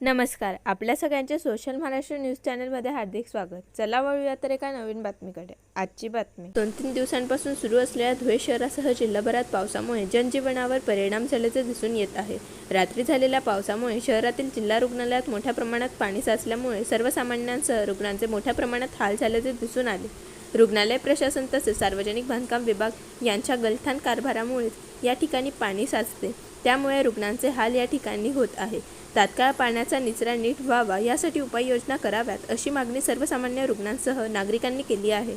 नमस्कार आपल्या सगळ्यांचे सोशल महाराष्ट्र न्यूज चॅनलमध्ये हार्दिक स्वागत. चला वळूया तर एका नवीन बातमीकडे. आजची बातमी. दोन तीन दिवसांपासून सुरू असलेल्या धुळे शहरासह जिल्हाभरात पावसामुळे जनजीवनावर परिणाम झाल्याचे दिसून येत आहे. रात्री झालेल्या पावसामुळे शहरातील जिल्हा रुग्णालयात मोठ्या प्रमाणात पाणी साचल्यामुळे सर्वसामान्यांसह रुग्णांचे मोठ्या प्रमाणात हाल झाल्याचे दिसून आले. रुग्णालय प्रशासन तसेच सार्वजनिक बांधकाम विभाग यांच्या गलथान कारभारामुळेच या ठिकाणी पाणी साचते. त्यामुळे रुग्णांचे हाल या ठिकाणी होत आहे. तात्काळ पाण्याचा निचरा नीट व्हावा यासाठी उपाययोजना कराव्यात अशी मागणी सर्वसामान्य रुग्णांसह नागरिकांनी केली आहे.